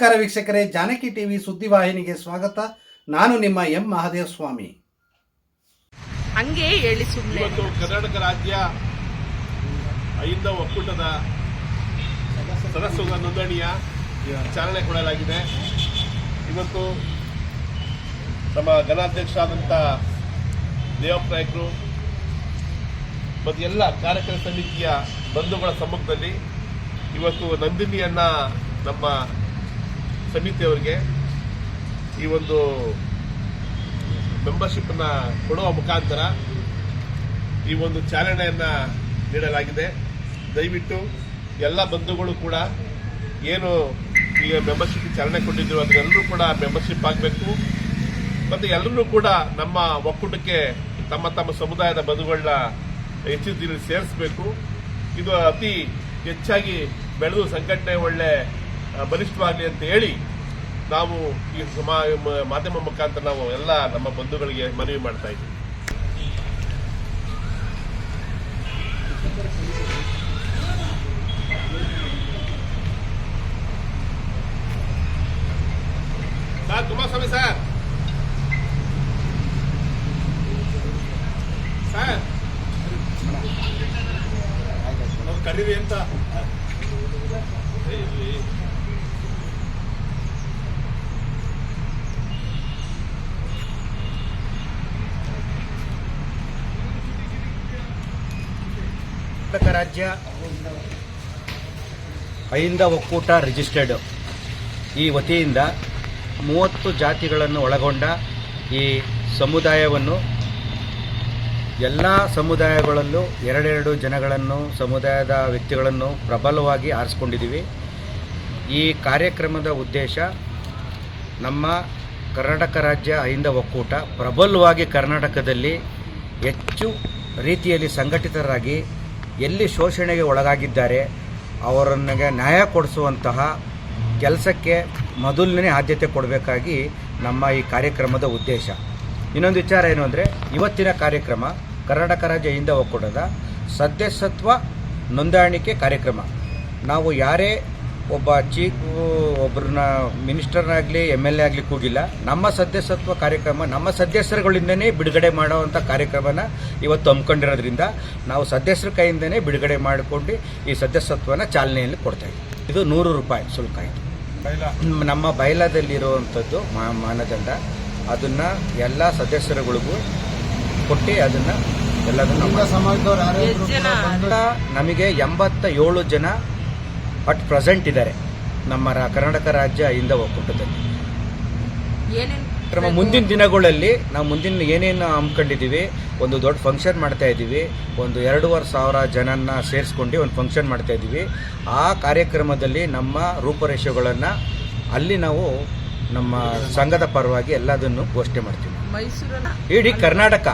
ನಮಸ್ಕಾರ ವೀಕ್ಷಕರೇ ಜಾನಕಿ ಟಿವಿ ಸುದ್ದಿವಾಹಿನಿಗೆ ಸ್ವಾಗತ. ನಾನು ನಿಮ್ಮ ಎಂ ಮಹಾದೇವ ಸ್ವಾಮಿ ಹಂಗೆ ಹೇಳಿ ಸುಮ್ಮನೆ ಇವತ್ತು ಕರ್ನಾಟಕ ರಾಜ್ಯ ಐಂದ ಒಕ್ಕೂಟದ ಸದಸ್ಯರ ನೋಂದಣಿಯ ಚಾಲನೆ ಕೊಡಲಾಗಿದೆ. ಇವತ್ತು ನಮ್ಮ ಘನಾಧ್ಯಕ್ಷರಾದಂಥ ದೇವಪ್ಪ ನಾಯಕರು ಮತ್ತು ಎಲ್ಲ ಕಾರ್ಯಕ್ರಮ ಸಮಿತಿಯ ಬಂಧುಗಳ ಸಮ್ಮುಖದಲ್ಲಿ ಇವತ್ತು ನಂದಿನಿಯನ್ನ ನಮ್ಮ ಸಮಿತಿಯವರಿಗೆ ಈ ಒಂದು ಮೆಂಬರ್ಶಿಪ್ಪನ್ನು ಕೊಡುವ ಮುಖಾಂತರ ಈ ಒಂದು ಚಾಲನೆಯನ್ನ ನೀಡಲಾಗಿದೆ. ದಯವಿಟ್ಟು ಎಲ್ಲ ಬಂಧುಗಳು ಕೂಡ ಏನು ಈಗ ಮೆಂಬರ್ಶಿಪ್ ಚಾಲನೆ ಕೊಟ್ಟಿದ್ರು ಅದರೆಲ್ಲರೂ ಕೂಡ ಮೆಂಬರ್ಶಿಪ್ ಆಗಬೇಕು. ಮತ್ತು ಎಲ್ಲರೂ ಕೂಡ ನಮ್ಮ ಒಕ್ಕೂಟಕ್ಕೆ ತಮ್ಮ ತಮ್ಮ ಸಮುದಾಯದ ಬಂಧುಗಳನ್ನ ಹೆಚ್ಚಿನ ಸೇರಿಸಬೇಕು. ಇದು ಅತಿ ಹೆಚ್ಚಾಗಿ ಬೆಳೆದು ಸಂಘಟನೆ ಒಳ್ಳೆ ಬಲಿಷ್ಠವಾಗಲಿ ಅಂತ ಹೇಳಿ ನಾವು ಈ ಸಮಾ ಮಾಧ್ಯಮ ಮುಖಾಂತರ ನಾವು ಎಲ್ಲ ನಮ್ಮ ಬಂಧುಗಳಿಗೆ ಮನವಿ ಮಾಡ್ತಾ ಇದ್ದೀವಿ. ಕುಮಾರಸ್ವಾಮಿ ಸರ್. ಸರ್. ಕರೀರಿ ಅಂತ. ರಾಜ್ಯ ಅಹಿಂದ ಒಕ್ಕೂಟ ರಿಜಿಸ್ಟರ್ಡ್ ಈ ವತಿಯಿಂದ ಮೂವತ್ತು ಜಾತಿಗಳನ್ನು ಒಳಗೊಂಡ ಈ ಸಮುದಾಯವನ್ನು, ಎಲ್ಲ ಸಮುದಾಯಗಳಲ್ಲೂ ಎರಡೆರಡು ಜನಗಳನ್ನು, ಸಮುದಾಯದ ವ್ಯಕ್ತಿಗಳನ್ನು ಪ್ರಬಲವಾಗಿ ಆರಿಸ್ಕೊಂಡಿದ್ದೀವಿ. ಈ ಕಾರ್ಯಕ್ರಮದ ಉದ್ದೇಶ ನಮ್ಮ ಕರ್ನಾಟಕ ರಾಜ್ಯ ಅಹಿಂದ ಒಕ್ಕೂಟ ಪ್ರಬಲವಾಗಿ ಕರ್ನಾಟಕದಲ್ಲಿ ಹೆಚ್ಚು ರೀತಿಯಲ್ಲಿ ಸಂಘಟಿತರಾಗಿ ಎಲ್ಲಿ ಶೋಷಣೆಗೆ ಒಳಗಾಗಿದ್ದಾರೆ ಅವರನ್ನಿಗೆ ನ್ಯಾಯ ಕೊಡಿಸುವಂತಹ ಕೆಲಸಕ್ಕೆ ಮೊದಲನೇ ಆದ್ಯತೆ ಕೊಡಬೇಕಾಗಿ ನಮ್ಮ ಈ ಕಾರ್ಯಕ್ರಮದ ಉದ್ದೇಶ. ಇನ್ನೊಂದು ವಿಚಾರ ಏನು ಅಂದರೆ, ಇವತ್ತಿನ ಕಾರ್ಯಕ್ರಮ ಕರ್ನಾಟಕ ರಾಜ್ಯ ಹಿಂದ ಒಕ್ಕೂಟದ ಸದಸ್ಯತ್ವ ನೋಂದಾಣಿಕೆ ಕಾರ್ಯಕ್ರಮ. ನಾವು ಯಾರೇ ಒಬ್ಬ ಚೀಫ್ ಒಬ್ಬರನ್ನ ಮಿನಿಸ್ಟರ್ನಾಗಲಿ ಎಂ ಎಲ್ ಎ ಆಗಲಿ ಕೂಗಿಲ್ಲ. ನಮ್ಮ ಸದಸ್ಯತ್ವ ಕಾರ್ಯಕ್ರಮ ನಮ್ಮ ಸದಸ್ಯರುಗಳಿಂದನೇ ಬಿಡುಗಡೆ ಮಾಡುವಂಥ ಕಾರ್ಯಕ್ರಮನ ಇವತ್ತು ಹಮ್ಮಿಕೊಂಡಿರೋದ್ರಿಂದ ನಾವು ಸದಸ್ಯರ ಕೈಯಿಂದನೇ ಬಿಡುಗಡೆ ಮಾಡಿಕೊಂಡು ಈ ಸದಸ್ಯತ್ವನ ಚಾಲನೆಯಲ್ಲಿ ಕೊಡ್ತಾ ಇದ್ದೀವಿ. ಇದು ನೂರು ರೂಪಾಯಿ ಶುಲ್ಕ ಇದು. ನಮ್ಮ ಬಯಲಾದಲ್ಲಿರುವಂಥದ್ದು ಮಾ- ಮಾನದಂಡ ಅದನ್ನು ಎಲ್ಲ ಸದಸ್ಯರುಗಳಿಗೂ ಕೊಟ್ಟು ಅದನ್ನು ಎಲ್ಲದನ್ನು ನಮಗೆ ಎಂಬತ್ತ ಏಳು ಜನ ಅಟ್ ಪ್ರೆಸೆಂಟ್ ಇದ್ದಾರೆ ನಮ್ಮ ಕರ್ನಾಟಕ ರಾಜ್ಯ ಹಿಂದ ಒಕ್ಕೂಟದಲ್ಲಿ. ನಮ್ಮ ಮುಂದಿನ ದಿನಗಳಲ್ಲಿ ನಾವು ಮುಂದಿನ ಏನೇನು ಹಮ್ಮಿಕೊಂಡಿದ್ದೀವಿ ಒಂದು ದೊಡ್ಡ ಫಂಕ್ಷನ್ ಮಾಡ್ತಾ ಇದ್ದೀವಿ ಒಂದು ಎರಡೂವರೆ ಸಾವಿರ ಜನನ ಸೇರಿಸ್ಕೊಂಡು ಒಂದು ಫಂಕ್ಷನ್ ಮಾಡ್ತಾ ಇದ್ದೀವಿ. ಆ ಕಾರ್ಯಕ್ರಮದಲ್ಲಿ ನಮ್ಮ ರೂಪರೇಷೆಗಳನ್ನು ಅಲ್ಲಿ ನಾವು ನಮ್ಮ ಸಂಘದ ಪರವಾಗಿ ಎಲ್ಲದನ್ನು ಘೋಷಣೆ ಮಾಡ್ತೀವಿ. ಇಡೀ ಕರ್ನಾಟಕ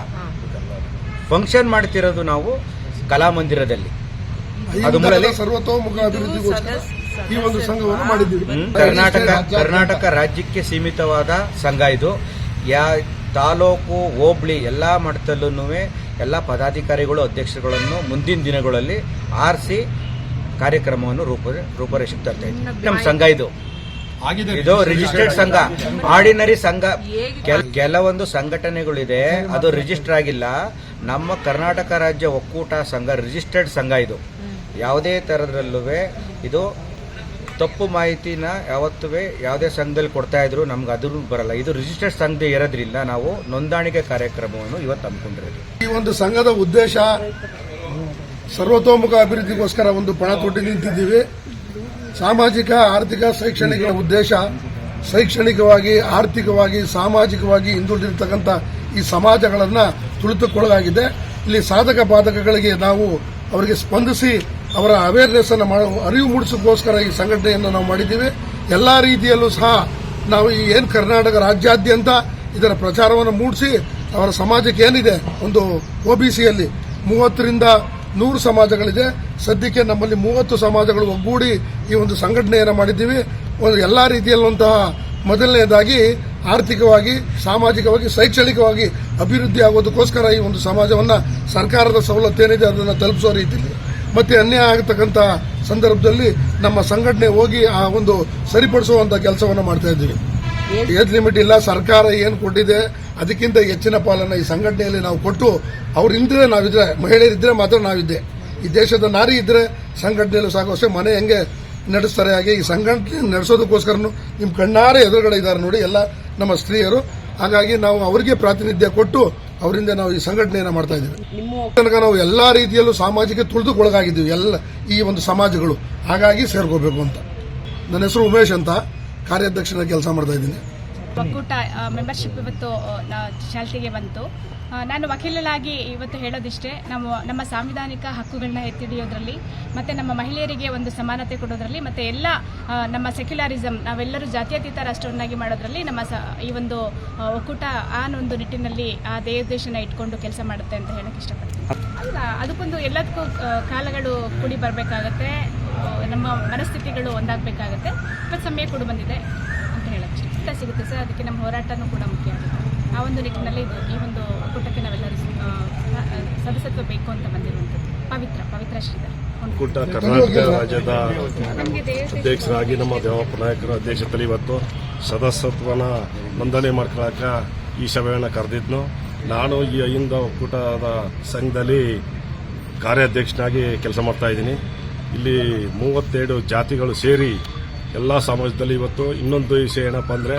ಫಂಕ್ಷನ್ ಮಾಡ್ತಿರೋದು ನಾವು ಕಲಾಮಂದಿರದಲ್ಲಿ ಸರ್ವತೋಮುಖ ಅಭಿವೃದ್ಧಿಗೋಸ್ಕರ ಈ ಒಂದು ಸಂಘವನ್ನು ಮಾಡಿದ್ದೀವಿ. ಕರ್ನಾಟಕ ಕರ್ನಾಟಕ ರಾಜ್ಯಕ್ಕೆ ಸೀಮಿತವಾದ ಸಂಘ ಇದು. ಯಾ ತಾಲೂಕು ಹೋಬಳಿ ಎಲ್ಲ ಮಟ್ಟದಲ್ಲೂ ಎಲ್ಲ ಪದಾಧಿಕಾರಿಗಳು ಅಧ್ಯಕ್ಷರುಗಳನ್ನು ಮುಂದಿನ ದಿನಗಳಲ್ಲಿ ಆರಿಸಿ ಕಾರ್ಯಕ್ರಮವನ್ನು ರೂಪ ರೂಪರೇಷೆ ತರ್ತಾ ಇದ್ದೀವಿ ನಮ್ಮ ಸಂಘ ಇದು. ಇದು ರಿಜಿಸ್ಟರ್ಡ್ ಸಂಘ. ಆರ್ಡಿನರಿ ಸಂಘ. ಕೆಲ್- ಕೆಲವೊಂದು ಸಂಘಟನೆಗಳಿದೆ ಅದು ರಿಜಿಸ್ಟರ್ ಆಗಿಲ್ಲ. ನಮ್ಮ ಕರ್ನಾಟಕ ರಾಜ್ಯ ಒಕ್ಕೂಟ ಸಂಘ ರಿಜಿಸ್ಟರ್ಡ್ ಸಂಘ ಇದು. ಯಾವುದೇ ಥರದ್ರಲ್ಲೂ ಇದು ತಪ್ಪು ಮಾಹಿತಿನ ಯಾವತ್ತೂ ಯಾವುದೇ ಸಂಘದಲ್ಲಿ ಕೊಡ್ತಾ ಇದ್ರು ನಮ್ಗೆ ಅದು ಬರಲ್ಲ. ಇದು ರಿಜಿಸ್ಟರ್ಡ್ ಸಂಘ ಇರೋದ್ರಿಂದ ನಾವು ನೋಂದಾಣಿಕೆ ಕಾರ್ಯಕ್ರಮವನ್ನು ಇವತ್ತು ಹಮ್ಮಿಕೊಂಡಿರೋದು. ಈ ಒಂದು ಸಂಘದ ಉದ್ದೇಶ ಸರ್ವತೋಮುಖ ಅಭಿವೃದ್ಧಿಗೋಸ್ಕರ ಒಂದು ಪಣ ತೊಟ್ಟಿ ನಿಂತಿದ್ದೀವಿ. ಸಾಮಾಜಿಕ, ಆರ್ಥಿಕ ಶೈಕ್ಷಣಿಕ ಉದ್ದೇಶ ಶೈಕ್ಷಣಿಕವಾಗಿ, ಆರ್ಥಿಕವಾಗಿ, ಸಾಮಾಜಿಕವಾಗಿ ಹಿಂದುಳಿದಿರ್ತಕ್ಕಂಥ ಈ ಸಮಾಜಗಳನ್ನು ತುಳಿತುಕೊಳ್ಳಲಾಗಿದೆ. ಇಲ್ಲಿ ಸಾಧಕ ಬಾಧಕಗಳಿಗೆ ನಾವು ಅವರಿಗೆ ಸ್ಪಂದಿಸಿ ಅವರ ಅವೇರ್ನೆಸ್ ಅನ್ನು ಅರಿವು ಮೂಡಿಸೋಕ್ಕೋಸ್ಕರ ಈ ಸಂಘಟನೆಯನ್ನು ನಾವು ಮಾಡಿದ್ದೀವಿ. ಎಲ್ಲ ರೀತಿಯಲ್ಲೂ ಸಹ ನಾವು ಈ ಏನು ಕರ್ನಾಟಕ ರಾಜ್ಯಾದ್ಯಂತ ಇದರ ಪ್ರಚಾರವನ್ನು ಮೂಡಿಸಿ, ಅವರ ಸಮಾಜಕ್ಕೆ ಏನಿದೆ, ಒಂದು ಒ ಬಿ ಸಿಯಲ್ಲಿ ಮೂವತ್ತರಿಂದ ನೂರು ಸಮಾಜಗಳಿದೆ. ಸದ್ಯಕ್ಕೆ ನಮ್ಮಲ್ಲಿ ಮೂವತ್ತು ಸಮಾಜಗಳು ಒಗ್ಗೂಡಿ ಈ ಒಂದು ಸಂಘಟನೆಯನ್ನು ಮಾಡಿದ್ದೀವಿ. ಒಂದು ಎಲ್ಲ ರೀತಿಯಲ್ಲಂತಹ ಮೊದಲನೇದಾಗಿ ಆರ್ಥಿಕವಾಗಿ, ಸಾಮಾಜಿಕವಾಗಿ, ಶೈಕ್ಷಣಿಕವಾಗಿ ಅಭಿವೃದ್ಧಿ ಆಗೋದಕ್ಕೋಸ್ಕರ ಈ ಒಂದು ಸಮಾಜವನ್ನು ಸರ್ಕಾರದ ಸವಲತ್ತು ಏನಿದೆ ಅದನ್ನು ತಲುಪಿಸೋ ರೀತಿಯಲ್ಲಿ. ಮತ್ತೆ ಅನ್ಯಾಯ ಆಗತಕ್ಕಂಥ ಸಂದರ್ಭದಲ್ಲಿ ನಮ್ಮ ಸಂಘಟನೆ ಹೋಗಿ ಆ ಒಂದು ಸರಿಪಡಿಸುವಂತ ಕೆಲಸವನ್ನು ಮಾಡ್ತಾ ಇದ್ದೀವಿ. ಏಜ್ ಲಿಮಿಟ್ ಇಲ್ಲ ಸರ್ಕಾರ ಏನು ಕೊಟ್ಟಿದೆ ಅದಕ್ಕಿಂತ ಹೆಚ್ಚಿನ ಪಾಲನ್ನ ಈ ಸಂಘಟನೆಯಲ್ಲಿ ನಾವು ಕೊಟ್ಟು ಅವ್ರಿದ್ರೆ ನಾವಿದ್ರೆ ಮಹಿಳೆಯರಿದ್ರೆ ಮಾತ್ರ ನಾವಿದ್ದೆ. ಈ ದೇಶದ ನಾರಿ ಇದ್ರೆ ಸಂಘಟನೆಯಲ್ಲೂ ಸಾಕಷ್ಟು ಮನೆ ಹೆಂಗೆ ನಡೆಸ್ತಾರೆ ಹಾಗೆ ಈ ಸಂಘಟನೆ ನಡೆಸೋದಕ್ಕೋಸ್ಕರನು ನಿಮ್ಮ ಕಣ್ಣಾರೆ ಎದುರುಗಡೆ ಇದ್ದಾರೆ ನೋಡಿ ಎಲ್ಲ ನಮ್ಮ ಸ್ತ್ರೀಯರು. ಹಾಗಾಗಿ ನಾವು ಅವರಿಗೆ ಪ್ರಾತಿನಿಧ್ಯ ಕೊಟ್ಟು ಅವರಿಂದ ನಾವು ಈ ಸಂಘಟನೆಯನ್ನು ಮಾಡ್ತಾ ಇದ್ದೀವಿ. ತನಕ ನಾವು ಎಲ್ಲ ರೀತಿಯಲ್ಲೂ ಸಾಮಾಜಿಕ ತುಳಿದುಕೊಳಗಾಗಿದ್ದೀವಿ ಎಲ್ಲ ಈ ಒಂದು ಸಮಾಜಗಳು. ಹಾಗಾಗಿ ಸೇರ್ಕೋಬೇಕು ಅಂತ. ನನ್ನ ಹೆಸರು ಉಮೇಶ್ ಅಂತ. ಕಾರ್ಯಾಧ್ಯಕ್ಷನ ಕೆಲಸ ಮಾಡ್ತಾ ಇದ್ದೀನಿ. ಒಕ್ಕೂಟ ಮೆಂಬರ್ಶಿಪ್ ಇವತ್ತು ಚಾಲ್ತಿಗೆ ಬಂತು. ನಾನು ವಕೀಲರಾಗಿ ಇವತ್ತು ಹೇಳೋದಿಷ್ಟೇ, ನಾವು ನಮ್ಮ ಸಾಂವಿಧಾನಿಕ ಹಕ್ಕುಗಳನ್ನ ಎತ್ತಿಡಿಯೋದ್ರಲ್ಲಿ ಮತ್ತು ನಮ್ಮ ಮಹಿಳೆಯರಿಗೆ ಒಂದು ಸಮಾನತೆ ಕೊಡೋದ್ರಲ್ಲಿ, ಮತ್ತು ಎಲ್ಲ ನಮ್ಮ ಸೆಕ್ಯುಲಾರಿಸಮ್ ನಾವೆಲ್ಲರೂ ಜಾತ್ಯತೀತ ರಾಷ್ಟ್ರವನ್ನಾಗಿ ಮಾಡೋದ್ರಲ್ಲಿ ನಮ್ಮ ಈ ಒಂದು ಒಕ್ಕೂಟ ಆ ಒಂದು ನಿಟ್ಟಿನಲ್ಲಿ ಆ ದೇಶನ ಇಟ್ಕೊಂಡು ಕೆಲಸ ಮಾಡುತ್ತೆ ಅಂತ ಹೇಳಕ್ಕೆ ಇಷ್ಟಪಡ್ತೀನಿ. ಅಲ್ಲ, ಅದಕ್ಕೊಂದು ಎಲ್ಲದಕ್ಕೂ ಕಾಲಗಳು ಕೂಡಿ ಬರಬೇಕಾಗತ್ತೆ ನಮ್ಮ ಮನಸ್ಥಿತಿಗಳು ಒಂದಾಗಬೇಕಾಗತ್ತೆ ಮತ್ತು ಸಮಯ ಕೂಡ ಬಂದಿದೆ ಅಂತ ಹೇಳಕ್ಕೆ ಸಿಗುತ್ತೆ ಸರ್, ಅದಕ್ಕೆ ನಮ್ಮ ಹೋರಾಟನೂ ಕೂಡ ಮುಖ್ಯ. ಆ ಒಂದು ನಿಟ್ಟಿನಲ್ಲಿ ಈ ಒಂದು ಒಕ್ಕೂಟಕ್ಕೆ ನಾವೆಲ್ಲರೂ ಸದಸ್ಯತ್ವ ಬೇಕು ಅಂತ ಬಂದಿರುವಂಥದ್ದು. ಪವಿತ್ರ ಪವಿತ್ರ ಶ್ರೀಧರ್. ಕೂಟ ಕರ್ನಾಟಕ ರಾಜ್ಯದ ಅಧ್ಯಕ್ಷರಾಗಿ ನಮ್ಮ ದೇವಪ್ಪ ನಾಯಕರ ಅಧ್ಯಕ್ಷತೆಯಲ್ಲಿ ಇವತ್ತು ಸದಸ್ಯತ್ವನ ನೋಂದಣಿ ಮಾಡ್ಕೊಳಕ ಈ ಸಭೆಯನ್ನು ಕರೆದಿದ್ನು. ನಾನು ಈ ಅಹಿಂದ ಒಕ್ಕೂಟದ ಸಂಘದಲ್ಲಿ ಕಾರ್ಯಾಧ್ಯಕ್ಷನಾಗಿ ಕೆಲಸ ಮಾಡ್ತಾ ಇದ್ದೀನಿ. ಇಲ್ಲಿ ಮೂವತ್ತೆರಡು ಜಾತಿಗಳು ಸೇರಿ ಎಲ್ಲ ಸಮಾಜದಲ್ಲಿ ಇವತ್ತು ಇನ್ನೊಂದು ವಿಷಯ ಏನಪ್ಪ ಅಂದರೆ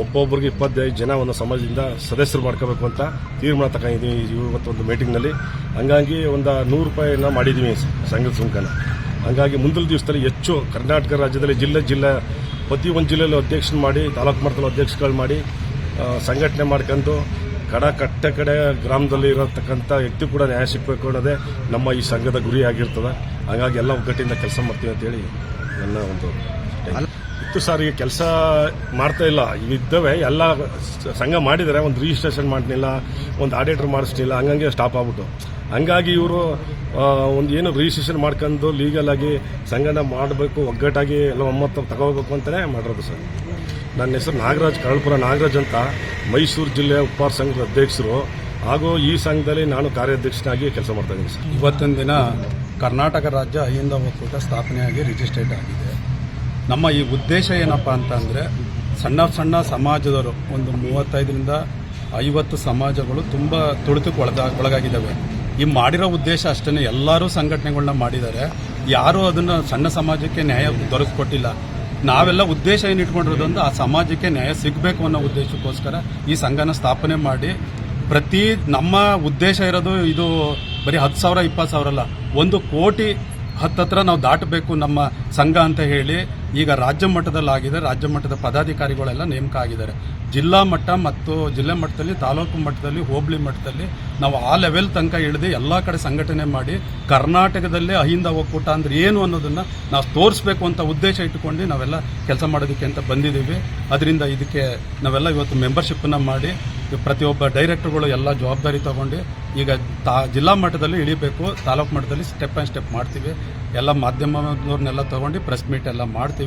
ಒಬ್ಬೊಬ್ಬರಿಗೆ ಇಪ್ಪತ್ತೈದು ಜನ ಒಂದು ಸಮಾಜದಿಂದ ಸದಸ್ಯರು ಮಾಡ್ಕೋಬೇಕು ಅಂತ ತೀರ್ಮಾನ ತಗೊಂಡಿದ್ದೀವಿ ಇವತ್ತೊಂದು ಮೀಟಿಂಗ್ನಲ್ಲಿ. ಹಂಗಾಗಿ ಒಂದು ನೂರು ರೂಪಾಯಿನ ಮಾಡಿದ್ದೀವಿ ಸಂಘದ ಸುಂಕನ. ಹಂಗಾಗಿ ಮುಂದಿನ ದಿವಸದಲ್ಲಿ ಹೆಚ್ಚು ಕರ್ನಾಟಕ ರಾಜ್ಯದಲ್ಲಿ ಜಿಲ್ಲೆ ಜಿಲ್ಲೆ, ಪ್ರತಿ ಒಂದು ಜಿಲ್ಲೆಯಲ್ಲಿ ಅಧ್ಯಕ್ಷನ ಮಾಡಿ, ತಾಲೂಕು ಮಟ್ಟದಲ್ಲಿ ಅಧ್ಯಕ್ಷಗಳು ಮಾಡಿ ಸಂಘಟನೆ ಮಾಡ್ಕೊಂಡು ಕಡ ಕಟ್ಟ ಕಡೆ ಗ್ರಾಮದಲ್ಲಿ ಇರತಕ್ಕಂಥ ವ್ಯಕ್ತಿ ಕೂಡ ನ್ಯಾಯ ಸಿಗಬೇಕು ಅನ್ನೋದೇ ನಮ್ಮ ಈ ಸಂಘದ ಗುರಿ ಆಗಿರ್ತದೆ. ಹಾಗಾಗಿ ಎಲ್ಲ ಒಗ್ಗಟ್ಟಿಂದ ಕೆಲಸ ಮಾಡ್ತೀವಿ ಅಂತೇಳಿ ನನ್ನ ಒಂದು ಇತ್ತು ಸರ್ ಕೆಲಸ ಮಾಡ್ತಾ ಇಲ್ಲ. ಇದ್ದವೆ ಎಲ್ಲ ಸಂಘ ಮಾಡಿದರೆ ಒಂದು ರಿಜಿಸ್ಟ್ರೇಷನ್ ಮಾಡಲಿಲ್ಲ, ಒಂದು ಆಡಿಟರ್ ಮಾಡಿಸ್ಲಿಲ್ಲ, ಹಂಗಂಗೆ ಸ್ಟಾಪ್ ಆಗ್ಬಿಟ್ಟು. ಹಂಗಾಗಿ ಇವರು ಒಂದು ಏನು ರಿಜಿಸ್ಟ್ರೇಷನ್ ಮಾಡ್ಕೊಂಡು ಲೀಗಲ್ ಆಗಿ ಸಂಘನ ಮಾಡಬೇಕು, ಒಗ್ಗಟ್ಟಾಗಿ ಎಲ್ಲ ಒಮ್ಮತ್ತು ತಗೋಬೇಕು ಅಂತಲೇ ಮಾಡಿರೋದು ಸರ್. ನನ್ನ ಹೆಸರು ನಾಗರಾಜ್ ಕರಳ್ಪುರ ನಾಗರಾಜ್ ಅಂತ ಮೈಸೂರು ಜಿಲ್ಲೆ ಉಪ್ಪಾರ ಸಂಘದ ಅಧ್ಯಕ್ಷರು. ಹಾಗೂ ಈ ಸಂಘದಲ್ಲಿ ನಾನು ಕಾರ್ಯಾಧ್ಯಕ್ಷನಾಗಿ ಕೆಲಸ ಮಾಡ್ತಾ ಇದ್ದೀನಿ ಸರ್. ಇವತ್ತಿನ ದಿನ ಕರ್ನಾಟಕ ರಾಜ್ಯ ಅಹಿಂದ ಒಕ್ಕೂಟ ಸ್ಥಾಪನೆಯಾಗಿ ರಿಜಿಸ್ಟ್ರೇಟ್ ಆಗಿದೆ. ನಮ್ಮ ಈ ಉದ್ದೇಶ ಏನಪ್ಪ ಅಂತಂದರೆ ಸಣ್ಣ ಸಣ್ಣ ಸಮಾಜದವರು, ಒಂದು ಮೂವತ್ತೈದರಿಂದ ಐವತ್ತು ಸಮಾಜಗಳು ತುಂಬ ತುಳಿತಕ್ಕೆ ಒಳಗ ಒಳಗಾಗಿದ್ದಾವೆ. ಈ ಮಾಡಿರೋ ಉದ್ದೇಶ ಅಷ್ಟೇ ಎಲ್ಲರೂ ಸಂಘಟನೆಗಳನ್ನ ಮಾಡಿದ್ದಾರೆ. ಯಾರೂ ಅದನ್ನು ಸಣ್ಣ ಸಮಾಜಕ್ಕೆ ನ್ಯಾಯ ದೊರಕಿಕೊಟ್ಟಿಲ್ಲ. ನಾವೆಲ್ಲ ಉದ್ದೇಶ ಏನು ಇಟ್ಕೊಂಡಿರೋದು ಅಂದ್ರೆ ಆ ಸಮಾಜಕ್ಕೆ ನ್ಯಾಯ ಸಿಗಬೇಕು ಅನ್ನೋ ಉದ್ದೇಶಕ್ಕೋಸ್ಕರ ಈ ಸಂಘನ ಸ್ಥಾಪನೆ ಮಾಡಿ, ಪ್ರತಿ ನಮ್ಮ ಉದ್ದೇಶ ಇರೋದು ಇದು ಬರೀ ಹತ್ತು ಸಾವಿರ, ಇಪ್ಪತ್ತು ಸಾವಿರ ಅಲ್ಲ, ಒಂದು ಕೋಟಿ ಹತ್ತತ್ರ ನಾವು ದಾಟಬೇಕು ನಮ್ಮ ಸಂಘ ಅಂತ ಹೇಳಿ ಈಗ ರಾಜ್ಯ ಮಟ್ಟದಲ್ಲಾಗಿದೆ, ರಾಜ್ಯ ಮಟ್ಟದ ಪದಾಧಿಕಾರಿಗಳೆಲ್ಲ ನೇಮಕ ಆಗಿದ್ದಾರೆ ಜಿಲ್ಲಾ ಮಟ್ಟ ಮತ್ತು ಜಿಲ್ಲೆ ಮಟ್ಟದಲ್ಲಿ, ತಾಲೂಕು ಮಟ್ಟದಲ್ಲಿ, ಹೋಬಳಿ ಮಟ್ಟದಲ್ಲಿ ನಾವು ಆ ಲೆವೆಲ್ ತನಕ ಇಳಿದು ಎಲ್ಲ ಕಡೆ ಸಂಘಟನೆ ಮಾಡಿ, ಕರ್ನಾಟಕದಲ್ಲೇ ಅಹಿಂದ ಒಕ್ಕೂಟ ಅಂದ್ರೆ ಏನು ಅನ್ನೋದನ್ನ ನಾವು ತೋರಿಸ್ಬೇಕು ಅಂತ ಉದ್ದೇಶ ಇಟ್ಟುಕೊಂಡು ನಾವೆಲ್ಲ ಕೆಲಸ ಮಾಡೋದಕ್ಕೆ ಅಂತ ಬಂದಿದ್ದೀವಿ. ಅದರಿಂದ ಇದಕ್ಕೆ ನಾವೆಲ್ಲ ಇವತ್ತು ಮೆಂಬರ್ಶಿಪ್ಪನ್ನು ಮಾಡಿ, ಪ್ರತಿಯೊಬ್ಬ ಡೈರೆಕ್ಟರ್ಗಳು ಎಲ್ಲ ಜವಾಬ್ದಾರಿ ತಗೊಂಡು ಈಗ ತಾ, ಜಿಲ್ಲಾ ಮಟ್ಟದಲ್ಲಿ ಇಳಿಬೇಕು, ತಾಲೂಕು ಮಟ್ಟದಲ್ಲಿ ಸ್ಟೆಪ್ ಬೈ ಸ್ಟೆಪ್ ಮಾಡ್ತೀವಿ. ಎಲ್ಲ ಮಾಧ್ಯಮದವ್ರನ್ನೆಲ್ಲ ತಗೊಂಡು ಪ್ರೆಸ್ ಮೀಟ್ ಎಲ್ಲ ಮಾಡ್ತೀವಿ.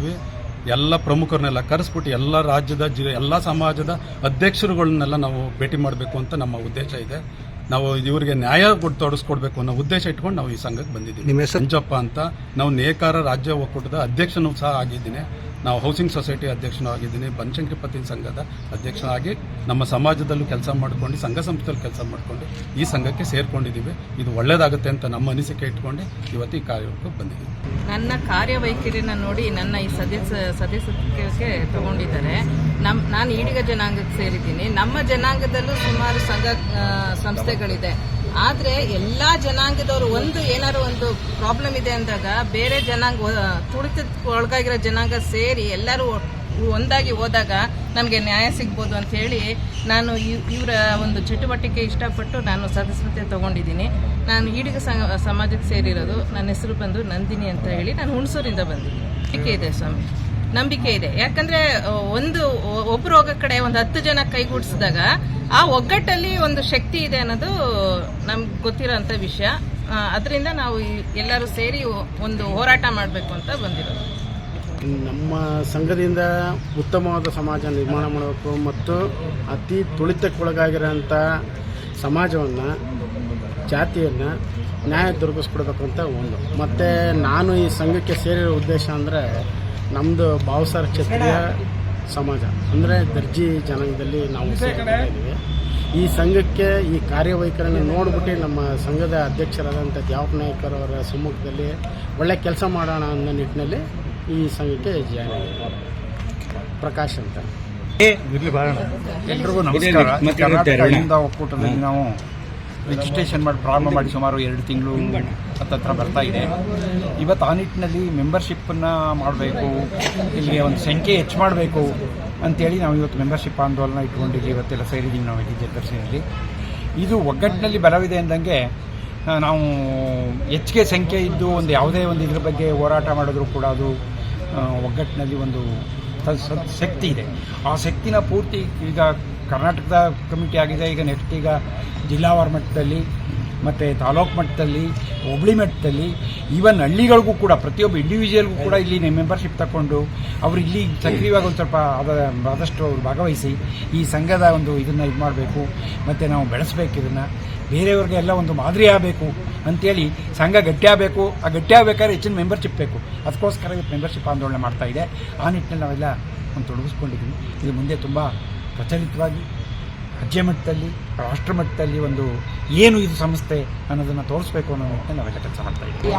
ಎಲ್ಲ ಪ್ರಮುಖರನ್ನೆಲ್ಲ ಕರೆಸ್ಬಿಟ್ಟು ಎಲ್ಲ ರಾಜ್ಯದ ಜಿ ಎಲ್ಲ ಸಮಾಜದ ಅಧ್ಯಕ್ಷರುಗಳನ್ನೆಲ್ಲ ನಾವು ಭೇಟಿ ಮಾಡಬೇಕು ಅಂತ ನಮ್ಮ ಉದ್ದೇಶ ಇದೆ. ನಾವು ಇವರಿಗೆ ನ್ಯಾಯ ಕೊಟ್ಟು ತೊಡಸ್ಕೊಡ್ಬೇಕು ಅನ್ನೋ ಉದ್ದೇಶ ಇಟ್ಕೊಂಡು ನಾವು ಈ ಸಂಘಕ್ಕೆ ಬಂದಿದ್ದೀವಿ. ನಿಮ್ಮ ಹೆಸರು? ಮಂಜಪ್ಪ ಅಂತ. ನಾವು ನೇಕಾರ ರಾಜ್ಯ ಒಕ್ಕೂಟದ ಅಧ್ಯಕ್ಷನೂ ಸಹ ಆಗಿದ್ದೀನಿ. ನಾವು ಹೌಸಿಂಗ್ ಸೊಸೈಟಿ ಅಧ್ಯಕ್ಷನೂ ಆಗಿದ್ದೀನಿ. ಬನಶಂಕರಿಪತಿ ಸಂಘದ ಅಧ್ಯಕ್ಷನಾಗಿ ನಮ್ಮ ಸಮಾಜದಲ್ಲೂ ಕೆಲಸ ಮಾಡ್ಕೊಂಡು ಸಂಘ ಸಂಸ್ಥೆಯಲ್ಲಿ ಕೆಲಸ ಮಾಡ್ಕೊಂಡು ಈ ಸಂಘಕ್ಕೆ ಸೇರ್ಕೊಂಡಿದ್ದೀವಿ. ಇದು ಒಳ್ಳೇದಾಗುತ್ತೆ ಅಂತ ನಮ್ಮ ಅನಿಸಿಕೆ ಇಟ್ಕೊಂಡು ಇವತ್ತು ಈ ಕಾರ್ಯಕ್ಕೆ ಬಂದಿದ್ದೀವಿ. ನನ್ನ ಕಾರ್ಯವೈಖರಿನ ನೋಡಿ ನನ್ನ ಈ ಸದಸ್ಯ ಸದಸ್ಯತ್ವಕ್ಕೆ ತಗೊಂಡಿದ್ದಾರೆ. ನಮ್ಮ ನಾನು ಈಡಿಗ ಜನಾಂಗಕ್ಕೆ ಸೇರಿದ್ದೀನಿ. ನಮ್ಮ ಜನಾಂಗದಲ್ಲೂ ಸುಮಾರು ಸಂಘ ಸಂಸ್ಥೆಗಳಿದೆ. ಆದರೆ ಎಲ್ಲ ಜನಾಂಗದವರು ಒಂದು ಏನಾದ್ರು ಒಂದು ಪ್ರಾಬ್ಲಮ್ ಇದೆ ಅಂದಾಗ ಬೇರೆ ಜನಾಂಗ ತುಳಿತಕ್ಕೆ ಒಳಗಾಗಿರೋ ಜನಾಂಗ ಸೇರಿ ಎಲ್ಲರೂ ಒಂದಾಗಿ ಹೋದಾಗ ನಮಗೆ ನ್ಯಾಯ ಸಿಗ್ಬೋದು ಅಂತ ಹೇಳಿ ನಾನು ಇವರ ಒಂದು ಚಟುವಟಿಕೆ ಇಷ್ಟಪಟ್ಟು ನಾನು ಸದಸ್ಯತೆ ತಗೊಂಡಿದ್ದೀನಿ. ನಾನು ಈಡಿಗ ಸಮಾಜಕ್ಕೆ ಸೇರಿರೋದು. ನನ್ನ ಹೆಸರು ಬಂದು ನಂದಿನಿ ಅಂತ ಹೇಳಿ ನಾನು ಹುಣಸೂರಿಂದ ಬಂದಿದ್ದೀನಿ. ನಂಬಿಕೆ ಇದೆ ಸ್ವಾಮಿ. ನಂಬಿಕೆ ಇದೆ. ಯಾಕಂದ್ರೆ ಒಂದು ಒಬ್ರು ಹೋಗೋ ಕಡೆ ಒಂದು ಹತ್ತು ಜನ ಕೈಗೂಡಿಸಿದಾಗ ಆ ಒಗ್ಗಟ್ಟಲ್ಲಿ ಒಂದು ಶಕ್ತಿ ಇದೆ ಅನ್ನೋದು ನಮ್ಗೆ ಗೊತ್ತಿರೋಂಥ ವಿಷಯ. ಅದರಿಂದ ನಾವು ಎಲ್ಲರೂ ಸೇರಿ ಒಂದು ಹೋರಾಟ ಮಾಡಬೇಕು ಅಂತ ಬಂದಿರೋದು. ನಮ್ಮ ಸಂಘದಿಂದ ಉತ್ತಮವಾದ ಸಮಾಜ ನಿರ್ಮಾಣ ಮಾಡಬೇಕು ಮತ್ತು ಅತಿ ತುಳಿತಕ್ಕೊಳಗಾಗಿರೋಂಥ ಸಮಾಜವನ್ನು ಜಾತಿಯನ್ನು ನ್ಯಾಯ ದೊರಕಿಸ್ಕೊಡ್ಬೇಕು ಅಂತ ಒಂದು. ಮತ್ತು ನಾನು ಈ ಸಂಘಕ್ಕೆ ಸೇರಿರೋ ಉದ್ದೇಶ ಅಂದರೆ ನಮ್ಮದು ಭಾವಸಾರ ಕ್ಷತ್ರಿಯ ಸಮಾಜ. ಅಂದರೆ ದರ್ಜಿ ಜನಾಂಗದಲ್ಲಿ ನಾವು ಸೇರಿಕೊಂಡಿದ್ದೀವಿ ಈ ಸಂಘಕ್ಕೆ ಈ ಕಾರ್ಯವೈಖರಿಯನ್ನು ನೋಡ್ಬಿಟ್ಟು ನಮ್ಮ ಸಂಘದ ಅಧ್ಯಕ್ಷರಾದಂಥ ದ್ಯಾವಪ್ಪ ನಾಯ್ಕರ್ ಅವರ ಸಮ್ಮುಖದಲ್ಲಿ ಒಳ್ಳೆ ಕೆಲಸ ಮಾಡೋಣ ಅನ್ನೋ ನಿಟ್ಟಿನಲ್ಲಿ ಈ ಸಂಘಕ್ಕೆ ಜಾಯ್ನ್ ಪ್ರಕಾಶ್ ಅಂತ. ಎಲ್ರಿಗೂ ನಮಸ್ಕಾರ. ಕರ್ನಾಟಕ ಒಕ್ಕೂಟದಲ್ಲಿ ನಾವು ರಿಜಿಸ್ಟ್ರೇಷನ್ ಮಾಡಿ ಪ್ರಾರಂಭ ಮಾಡಿ ಸುಮಾರು ಎರಡು ತಿಂಗಳು ಹತ್ತತ್ರ ಬರ್ತಾ ಇದೆ. ಇವತ್ತು ಆ ನಿಟ್ಟಿನಲ್ಲಿ ಮೆಂಬರ್ಶಿಪ್ಪನ್ನು ಮಾಡಬೇಕು, ಇಲ್ಲಿಗೆ ಒಂದು ಸಂಖ್ಯೆ ಹೆಚ್ಚು ಮಾಡಬೇಕು ಅಂತೇಳಿ ನಾವು ಇವತ್ತು ಮೆಂಬರ್ಶಿಪ್ ಆಂದೋಲನ ಇಟ್ಕೊಂಡಿದ್ದೀವಿ ಇವತ್ತೆಲ್ಲ ಸೇರಿದ್ದೀವಿ ನಾವು ಇಲ್ಲಿ ಜಯದರ್ಶಿನಲ್ಲಿ ಇದು ಒಗ್ಗಟ್ಟಿನಲ್ಲಿ ಬಲವಿದೆ ಅಂದಂಗೆ ನಾವು ಹೆಚ್ಚಿಗೆ ಸಂಖ್ಯೆ ಇದ್ದು ಒಂದು ಯಾವುದೇ ಒಂದು ಇದ್ರ ಬಗ್ಗೆ ಹೋರಾಟ ಮಾಡಿದ್ರು ಕೂಡ ಅದು ಒಗ್ಗಟ್ಟಿನಲ್ಲಿ ಒಂದು ಶಕ್ತಿ ಇದೆ. ಆ ಶಕ್ತಿನ ಪೂರ್ತಿ ಈಗ ಕರ್ನಾಟಕದ ಕಮಿಟಿ ಆಗಿದೆ ಈಗ ನೆಕ್ಸ್ಟ್ ಈಗ ಜಿಲ್ಲಾವಾರ ಮಟ್ಟದಲ್ಲಿ ಮತ್ತು ತಾಲೂಕು ಮಟ್ಟದಲ್ಲಿ, ಹೋಬಳಿ ಮಟ್ಟದಲ್ಲಿ ಈವನ್ ಹಳ್ಳಿಗಳಿಗೂ ಕೂಡ, ಪ್ರತಿಯೊಬ್ಬ ಇಂಡಿವಿಜುವಲ್ಗೂ ಕೂಡ ಇಲ್ಲಿ ಮೆಂಬರ್ಶಿಪ್ ತಗೊಂಡು ಅವರು ಇಲ್ಲಿ ಸಕ್ರಿಯವಾಗಿ ಒಂದು ಸ್ವಲ್ಪ ಆದ ಆದಷ್ಟು ಅವರು ಭಾಗವಹಿಸಿ ಈ ಸಂಘದ ಒಂದು ಇದನ್ನು ಇದು ಮಾಡಬೇಕು, ಮತ್ತು ನಾವು ಬೆಳೆಸಬೇಕು ಇದನ್ನು. ಬೇರೆಯವ್ರಿಗೆ ಎಲ್ಲ ಒಂದು ಮಾದರಿ ಆಗಬೇಕು ಅಂತೇಳಿ ಸಂಘ ಗಟ್ಟಿಯಾಗಬೇಕು ಆ ಗಟ್ಟಿಯಾಗಬೇಕಾದ್ರೆ ಹೆಚ್ಚಿನ ಮೆಂಬರ್ಶಿಪ್ ಬೇಕು. ಅದಕ್ಕೋಸ್ಕರ ಮೆಂಬರ್ಶಿಪ್ ಆಂದೋಲನ ಮಾಡ್ತಾ ಇದೆ. ಆ ನಿಟ್ಟಿನಲ್ಲಿ ನಾವೆಲ್ಲ ಒಂದು ತೊಡಗಿಸ್ಕೊಂಡಿದ್ದೀವಿ ಇದು ಮುಂದೆ ತುಂಬ ಪ್ರಚಲಿತವಾಗಿ ರಾಜ್ಯ ಮಟ್ಟದಲ್ಲಿ ರಾಷ್ಟ್ರ ಮಟ್ಟದಲ್ಲಿ ಒಂದು ಏನು ಇದು ಸಂಸ್ಥೆ ಅನ್ನೋದನ್ನು ತೋರಿಸ್ಬೇಕು ಅನ್ನೋ ನಿಟ್ಟಿನಲ್ಲಿ ನಾವೆಲ್ಲ ಕೆಲಸ ಮಾಡ್ತಾ ಇದ್ದೀವಿ.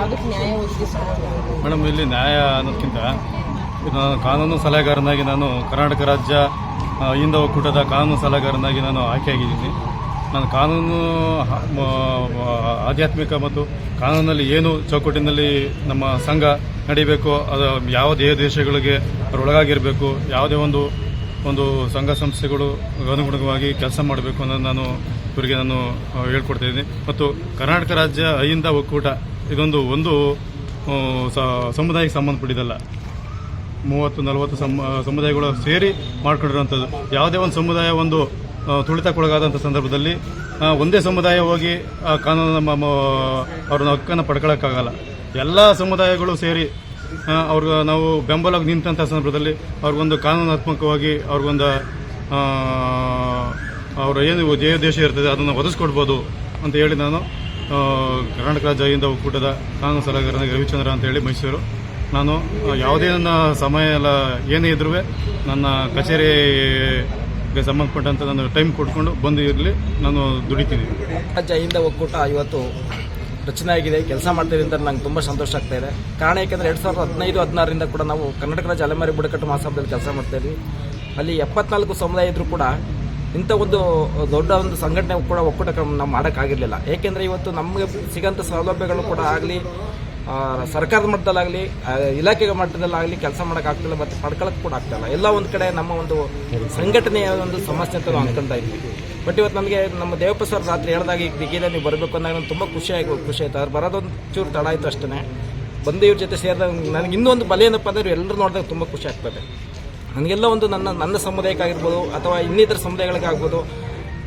ಮೇಡಮ್ ಇಲ್ಲಿ ನ್ಯಾಯ ಅನ್ನೋದಕ್ಕಿಂತ ಇದು ನಾನು ಕಾನೂನು ಸಲಹೆಗಾರನಾಗಿ ನಾನು ಕರ್ನಾಟಕ ರಾಜ್ಯ ಹಿಂದ ಒಕ್ಕೂಟದ ಕಾನೂನು ಸಲಹೆಗಾರನಾಗಿ ನಾನು ಆಯ್ಕೆಯಾಗಿದ್ದೀನಿ. ನಾನು ಕಾನೂನು ಆಧ್ಯಾತ್ಮಿಕ ಮತ್ತು ಕಾನೂನಲ್ಲಿ ಏನು ಚೌಕಟ್ಟಿನಲ್ಲಿ ನಮ್ಮ ಸಂಘ ನಡಿಬೇಕು ಅದು ಯಾವ ದೇಹ ದೇಶಗಳಿಗೆ ಅದರೊಳಗಾಗಿರಬೇಕು ಒಳಗಾಗಿರಬೇಕು ಯಾವುದೇ ಒಂದು ಒಂದು ಸಂಘ ಸಂಸ್ಥೆಗಳು ಅನುಗುಣವಾಗಿ ಕೆಲಸ ಮಾಡಬೇಕು ಅನ್ನೋದು ನಾನು ಇವರಿಗೆ ನಾನು ಆ, ಹೇಳ್ಕೊಡ್ತಾ ಇದ್ದೀನಿ. ಮತ್ತು ಕರ್ನಾಟಕ ರಾಜ್ಯ ಅಹಿಂದ ಒಕ್ಕೂಟ ಇದೊಂದು ಒಂದು ಸಮುದಾಯಕ್ಕೆ ಸಂಬಂಧಪಟ್ಟಿದ್ದಲ್ಲ. ಮೂವತ್ತು ನಲವತ್ತು ಸಮ ಸಮುದಾಯಗಳು ಸೇರಿ ಮಾಡ್ಕೊಂಡಿರುವಂಥದ್ದು. ಯಾವುದೇ ಒಂದು ಸಮುದಾಯ ಒಂದು ತುಳಿತಕ್ಕೊಳಗಾದಂಥ ಸಂದರ್ಭದಲ್ಲಿ ಒಂದೇ ಸಮುದಾಯ ಹೋಗಿ ಕಾನೂನು ಅವ್ರನ್ನ ಹಕ್ಕನ್ನು ಪಡ್ಕೊಳ್ಳೋಕ್ಕಾಗಲ್ಲ ಎಲ್ಲ ಸಮುದಾಯಗಳು ಸೇರಿ ಅವ್ರಿಗೆ ನಾವು ಬೆಂಬಲವಾಗಿ ನಿಂತಹ ಸಂದರ್ಭದಲ್ಲಿ ಅವ್ರಿಗೊಂದು ಕಾನೂನಾತ್ಮಕವಾಗಿ ಅವ್ರಿಗೊಂದು ಅವರ ಏನು ಜಯ ದೇಶ ಇರ್ತದೆ, ಅದನ್ನು ಒದಗಿಸ್ಕೊಡ್ಬೋದು ಅಂತ ಹೇಳಿ ನಾನು ಕರ್ನಾಟಕ ರಾಜ್ಯ ಹಿಂದ ಒಕ್ಕೂಟದ ಕಾನೂನು ಸಲಹೆಗಾರನ ರವಿಚಂದ್ರ ಅಂತ ಹೇಳಿ ಮೈಸೂರು. ನಾನು ಯಾವುದೇ ನನ್ನ ಸಮಯ ಎಲ್ಲ ಏನೇ ಇದ್ರೂ ನನ್ನ ಕಚೇರಿಗೆ ಸಂಬಂಧಪಟ್ಟಂತ ನಾನು ಟೈಮ್ ಕೊಟ್ಕೊಂಡು ಬಂದು ಇರಲಿ, ನಾನು ದುಡಿತೀನಿ. ರಾಜ್ಯ ಹಿಂದ ಒಕ್ಕೂಟ ಇವತ್ತು ರಚನೆ ಆಗಿದೆ ಕೆಲಸ ಮಾಡ್ತೀವಿ ಅಂತ ನಂಗೆ ತುಂಬ ಸಂತೋಷ ಆಗ್ತಾ ಇದೆ. ಕಾರಣ ಏಕೆಂದರೆ ಎರಡು ಸಾವಿರದ ಹದಿನೈದು, ಹದಿನಾರರಿಂದ ಕೂಡ ನಾವು ಕರ್ನಾಟಕ ರಾಜ್ಯ ಅಲೆಮಾರಿ ಬುಡಕಟ್ಟು ಮಹಾಸಭೆಯಲ್ಲಿ ಕೆಲಸ ಮಾಡ್ತಾ ಇದ್ವಿ. ಅಲ್ಲಿ ಎಪ್ಪತ್ನಾಲ್ಕು ಸಮುದಾಯ ಇದ್ರು ಕೂಡ ಇಂಥ ಒಂದು ದೊಡ್ಡ ಒಂದು ಸಂಘಟನೆ ಕೂಡ ಒಕ್ಕೂಟ ನಾವು ಮಾಡೋಕ್ಕಾಗಿರಲಿಲ್ಲ ಏಕೆಂದರೆ ಇವತ್ತು ನಮಗೆ ಸಿಗೋಂಥ ಸೌಲಭ್ಯಗಳು ಕೂಡ ಆಗಲಿ ಸರ್ಕಾರದ ಮಟ್ಟದಲ್ಲಾಗಲಿ ಇಲಾಖೆ ಮಟ್ಟದಲ್ಲಾಗಲಿ ಕೆಲಸ ಮಾಡೋಕ್ಕಾಗ್ತಿಲ್ಲ ಮತ್ತು ಪಡ್ಕೊಳ್ಳೋಕೆ ಕೂಡ ಆಗ್ತಾಯಿಲ್ಲ ಎಲ್ಲ ಒಂದು ಕಡೆ ನಮ್ಮ ಒಂದು ಸಂಘಟನೆಯ ಒಂದು ಸಮಸ್ಯೆ ಅಂತ ನಾವು ಇದ್ವಿ. ಬಟ್ ಇವತ್ತು ನಮಗೆ ನಮ್ಮ ದೇವಪ್ಪ ಸರ್ ರಾತ್ರಿ ಹೇಳಿದಾಗ, ಈಗ ದಿಗ್ಗಿದೆ ನೀವು ಬರಬೇಕು ಅಂದಾಗ ನಂಗೆ ತುಂಬ ಖುಷಿ ಆಯ್ತು ಖುಷಿ ಆಯ್ತು. ಅವ್ರು ಬರೋದೊಂದು ಚೂರು ತಡ ಆಯಿತು ಅಷ್ಟೇ ಬಂದು ಇವ್ರ ಜೊತೆ ಸೇರಿದಾಗ ನನಗೆ ಇನ್ನೊಂದು ಬಲ ಏನಪ್ಪ ಅಂದರೆ ಎಲ್ಲರೂ ನೋಡಿದಾಗ ತುಂಬ ಖುಷಿ ಆಗ್ತದೆ. ನನಗೆಲ್ಲ ಒಂದು ನನ್ನ ನನ್ನ ಸಮುದಾಯಕ್ಕಾಗಿರ್ಬೋದು ಅಥವಾ ಇನ್ನಿತರ ಸಮುದಾಯಗಳಿಗಾಗ್ಬೋದು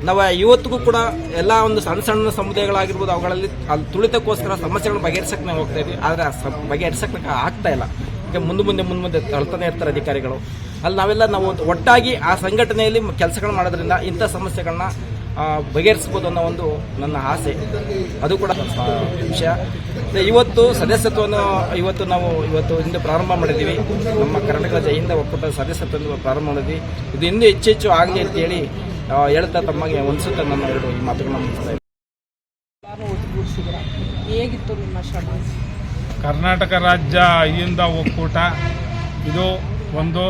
ನಾವು ಇವತ್ತಿಗೂ ಕೂಡ ಎಲ್ಲ ಒಂದು ಸಣ್ಣ ಸಣ್ಣ ಸಮುದಾಯಗಳಾಗಿರ್ಬೋದು, ಅವುಗಳಲ್ಲಿ ಅಲ್ಲಿ ತುಳಿತಕ್ಕೋಸ್ಕರ ಸಮಸ್ಯೆಗಳನ್ನ ಬಗೆಹರಿಸಕ್ಕೆ ನಾವು ಹೋಗ್ತಾ ಇದ್ವಿ. ಆದರೆ ಬಗೆಹರಿಸಕ್ಕೆ ಆಗ್ತಾ ಇಲ್ಲ. ಈಗ ಮುಂದೆ ಮುಂದೆ ಮುಂದೆ ಮುಂದೆ ತಳ್ತಾನೆ ಇರ್ತಾರೆ ಅಧಿಕಾರಿಗಳು. ಅಲ್ಲಿ ನಾವೆಲ್ಲ ನಾವು ಒಟ್ಟಾಗಿ ಆ ಸಂಘಟನೆಯಲ್ಲಿ ಕೆಲಸಗಳು ಮಾಡೋದ್ರಿಂದ ಇಂಥ ಸಮಸ್ಯೆಗಳನ್ನ ಬಗೆಹರಿಸ್ಬೋದು ಅನ್ನೋ ಒಂದು ನನ್ನ ಆಸೆ. ಅದು ಕೂಡ ವಿಷಯ. ಇವತ್ತು ಸದಸ್ಯತ್ವವನ್ನು, ಇವತ್ತು ನಾವು ಇವತ್ತು ಇಂದು ಪ್ರಾರಂಭ ಮಾಡಿದ್ದೀವಿ. ನಮ್ಮ ಕರ್ನಾಟಕ ಜೈಯಿಂದ ಹಿಂದ ಒಕ್ಕೂಟದ ಸದಸ್ಯತ್ವವನ್ನು ಪ್ರಾರಂಭ ಮಾಡಿದ್ವಿ. ಇದು ಇನ್ನೂ ಹೆಚ್ಚು ಹೆಚ್ಚು ಆಗಲಿ ಅಂತೇಳಿ ಹೇಳ್ತಾ ತಮಗೆ ಅನಿಸುತ್ತೆ ನನ್ನ ಎರಡು ಈ ಮಾತುಗಳನ್ನ ಮುಗಿಸ್ತಾ ಹೇಗಿತ್ತು ನಿಮ್ಮ ಶ್ರಮ? ಕರ್ನಾಟಕ ರಾಜ್ಯ ಅಹಿಂದ ಒಕ್ಕೂಟ ಇದು ಒಂದು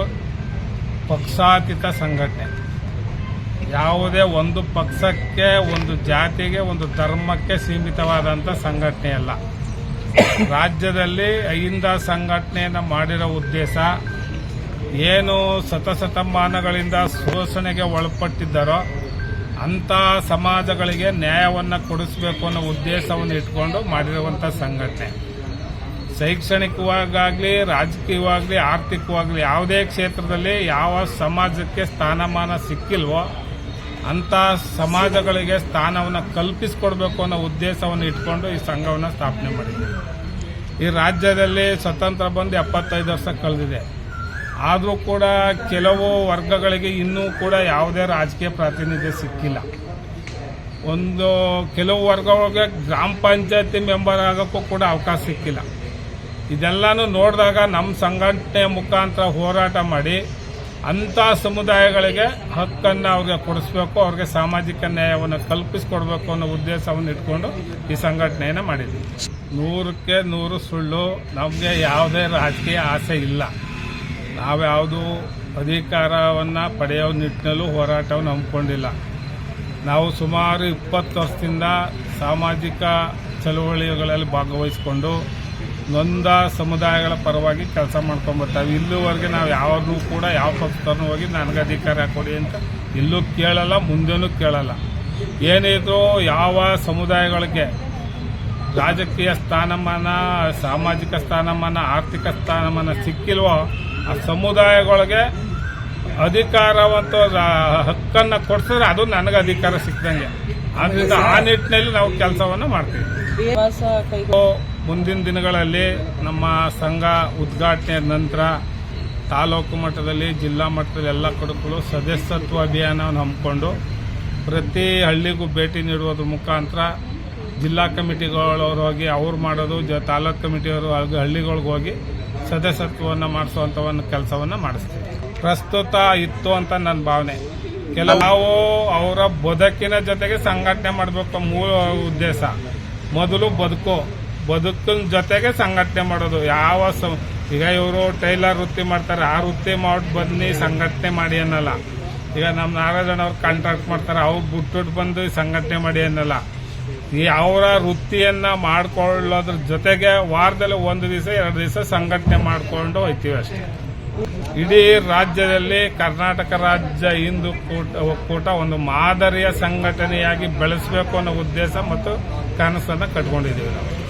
ಪಕ್ಷಾತೀತ ಸಂಘಟನೆ. ಯಾವುದೇ ಒಂದು ಪಕ್ಷಕ್ಕೆ ಒಂದು ಜಾತಿಗೆ ಒಂದು ಧರ್ಮಕ್ಕೆ ಸೀಮಿತವಾದಂಥ ಸಂಘಟನೆ ಅಲ್ಲ. ರಾಜ್ಯದಲ್ಲಿ ಅಹಿಂದ ಸಂಘಟನೆಯನ್ನು ಮಾಡಿರೋ ಉದ್ದೇಶ ಏನು ಶತಶತಮಾನಗಳಿಂದ ಶೋಷಣೆಗೆ ಒಳಪಟ್ಟಿದ್ದಾರೋ ಅಂಥ ಸಮಾಜಗಳಿಗೆ ನ್ಯಾಯವನ್ನು ಕೊಡಿಸಬೇಕು ಅನ್ನೋ ಉದ್ದೇಶವನ್ನು ಇಟ್ಕೊಂಡು ಮಾಡಿರುವಂಥ ಸಂಘಟನೆ. ಶೈಕ್ಷಣಿಕವಾಗಲಿ, ರಾಜಕೀಯವಾಗಲಿ, ಆರ್ಥಿಕವಾಗಲಿ ಯಾವುದೇ ಕ್ಷೇತ್ರದಲ್ಲಿ ಯಾವ ಸಮಾಜಕ್ಕೆ ಸ್ಥಾನಮಾನ ಸಿಕ್ಕಿಲ್ವೋ ಅಂಥ ಸಮಾಜಗಳಿಗೆ ಸ್ಥಾನವನ್ನು ಕಲ್ಪಿಸಿಕೊಡ್ಬೇಕು ಅನ್ನೋ ಉದ್ದೇಶವನ್ನು ಇಟ್ಕೊಂಡು ಈ ಸಂಘವನ್ನು ಸ್ಥಾಪನೆ ಮಾಡಿದ್ದೀವಿ. ಈ ರಾಜ್ಯದಲ್ಲಿ ಸ್ವತಂತ್ರ ಬಂದು ಎಪ್ಪತ್ತೈದು ವರ್ಷ ಕಳೆದಿದೆ. ಆದರೂ ಕೂಡ ಕೆಲವು ವರ್ಗಗಳಿಗೆ ಇನ್ನೂ ಕೂಡ ಯಾವುದೇ ರಾಜಕೀಯ ಪ್ರಾತಿನಿಧ್ಯ ಸಿಕ್ಕಿಲ್ಲ. ಒಂದು ಕೆಲವು ವರ್ಗಗಳಿಗೆ ಗ್ರಾಮ ಪಂಚಾಯತಿ ಮೆಂಬರ್ ಆಗೋಕ್ಕೂ ಕೂಡ ಅವಕಾಶ ಸಿಕ್ಕಿಲ್ಲ. ಇದೆಲ್ಲನೂ ನೋಡಿದಾಗ ನಮ್ಮ ಸಂಘಟನೆ ಮುಖಾಂತರ ಹೋರಾಟ ಮಾಡಿ ಅಂಥ ಸಮುದಾಯಗಳಿಗೆ ಹಕ್ಕನ್ನು ಅವ್ರಿಗೆ ಕೊಡಿಸ್ಬೇಕು, ಅವ್ರಿಗೆ ಸಾಮಾಜಿಕ ನ್ಯಾಯವನ್ನು ಕಲ್ಪಿಸ್ಕೊಡ್ಬೇಕು ಅನ್ನೋ ಉದ್ದೇಶವನ್ನು ಇಟ್ಕೊಂಡು ಈ ಸಂಘಟನೆಯನ್ನು ಮಾಡಿದ್ವಿ. ನೂರಕ್ಕೆ ನೂರು ಸುಳ್ಳು, ನಮಗೆ ಯಾವುದೇ ರಾಜಕೀಯ ಆಸೆ ಇಲ್ಲ. ನಾವ್ಯಾವುದು ಅಧಿಕಾರವನ್ನು ಪಡೆಯೋ ನಿಟ್ಟಿನಲ್ಲೂ ಹೋರಾಟವನ್ನು ಹಮ್ಮಿಕೊಂಡಿಲ್ಲ ನಾವು ಸುಮಾರು ಇಪ್ಪತ್ತು ವರ್ಷದಿಂದ ಸಾಮಾಜಿಕ ಚಳುವಳಿಗಳಲ್ಲಿ ಭಾಗವಹಿಸಿಕೊಂಡು ನೊಂದ ಸಮುದಾಯಗಳ ಪರವಾಗಿ ಕೆಲಸ ಮಾಡ್ಕೊಂಡ್ಬರ್ತಾವೆ ಇಲ್ಲಿವರೆಗೆ ನಾವು ಯಾವಾಗಲೂ ಕೂಡ ಯಾವ ಪಕ್ಷದವ್ರನ್ನೂ ಹೋಗಿ ನನಗೆ ಅಧಿಕಾರ ಕೊಡಿ ಅಂತ ಇಲ್ಲೂ ಕೇಳಲ್ಲ, ಮುಂದೆನೂ ಕೇಳಲ್ಲ. ಏನಿದ್ರು ಯಾವ ಸಮುದಾಯಗಳಿಗೆ ರಾಜಕೀಯ ಸ್ಥಾನಮಾನ, ಸಾಮಾಜಿಕ ಸ್ಥಾನಮಾನ, ಆರ್ಥಿಕ ಸ್ಥಾನಮಾನ ಸಿಕ್ಕಿಲ್ವೋ ಸಮುದಾಯಗಳಿಗೆ ಅಧಿಕಾರವಂತ ಹಕ್ಕನ್ನು ಕೊಡ್ಸಿದ್ರೆ ಅದು ನನಗೆ ಅಧಿಕಾರ ಸಿಕ್ಕಂಗೆ ಆದ್ರಿಂದ ಆ ನಿಟ್ಟಿನಲ್ಲಿ ನಾವು ಕೆಲಸವನ್ನು ಮಾಡ್ತೀವಿ. ಮುಂದಿನ ದಿನಗಳಲ್ಲಿ ನಮ್ಮ ಸಂಘ ಉದ್ಘಾಟನೆ ನಂತರ ತಾಲೂಕು ಮಟ್ಟದಲ್ಲಿ ಜಿಲ್ಲಾ ಮಟ್ಟದಲ್ಲಿ ಎಲ್ಲ ಕಡೆಗಳು ಸದಸ್ಯತ್ವ ಅಭಿಯಾನವನ್ನು ಹಮ್ಮಿಕೊಂಡು ಪ್ರತಿ ಹಳ್ಳಿಗೂ ಭೇಟಿ ನೀಡುವುದ್ರ ಮುಖಾಂತರ ಜಿಲ್ಲಾ ಕಮಿಟಿಗಳವ್ರು ಹೋಗಿ ಅವ್ರು ಮಾಡೋದು ಜ ತಾಲೂಕು ಕಮಿಟಿಯವರು ಹಳ್ಳಿಗಳಿಗೆ ಹೋಗಿ ಸದಸ್ಯತ್ವವನ್ನು ಮಾಡಿಸುವಂಥ ಒಂದು ಕೆಲಸವನ್ನು ಮಾಡಿಸ್ತೀವಿ. ಪ್ರಸ್ತುತ ಇತ್ತು ಅಂತ ನನ್ನ ಭಾವನೆ. ಕೆಲವು ನಾವು ಅವರ ಬದುಕಿನ ಜೊತೆಗೆ ಸಂಘಟನೆ ಮಾಡಬೇಕು ಮೂಲ ಉದ್ದೇಶ. ಮೊದಲು ಬದುಕು. ಬದುಕಿನ ಜೊತೆಗೆ ಸಂಘಟನೆ ಮಾಡೋದು. ಯಾವ ಸ ಈಗ ಇವರು ಟೈಲರ್ ವೃತ್ತಿ ಮಾಡ್ತಾರೆ. ಆ ವೃತ್ತಿ ಮಾಡಿ ಬನ್ನಿ ಸಂಘಟನೆ ಮಾಡಿ ಅನ್ನಲ್ಲ. ಈಗ ನಮ್ಮ ನಾರಾಯಣ ಅವ್ರು ಕಾಂಟ್ರಾಕ್ಟ್ ಮಾಡ್ತಾರೆ. ಅವ್ರು ಬಿಟ್ಟು ಬಂದು ಸಂಘಟನೆ ಮಾಡಿ ಅನ್ನಲ್ಲ. ಈ ಅವರ ವೃತ್ತಿಯನ್ನ ಮಾಡ್ಕೊಳ್ಳೋದ್ರ ಜೊತೆಗೆ ವಾರದಲ್ಲಿ ಒಂದು ದಿವಸ, ಎರಡು ದಿವಸ ಸಂಘಟನೆ ಮಾಡಿಕೊಂಡು ಹೋಗ್ತೀವಿ ಅಷ್ಟೇ. ಇಡೀ ರಾಜ್ಯದಲ್ಲಿ ಕರ್ನಾಟಕ ರಾಜ್ಯ ಹಿಂದೂ ಕೂಟ, ಒಕ್ಕೂಟ ಒಂದು ಮಾದರಿಯ ಸಂಘಟನೆಯಾಗಿ ಬೆಳೆಸಬೇಕು ಅನ್ನೋ ಉದ್ದೇಶ ಮತ್ತು ಕನಸನ್ನು ಕಟ್ಕೊಂಡಿದ್ದೀವಿ ನಾವು.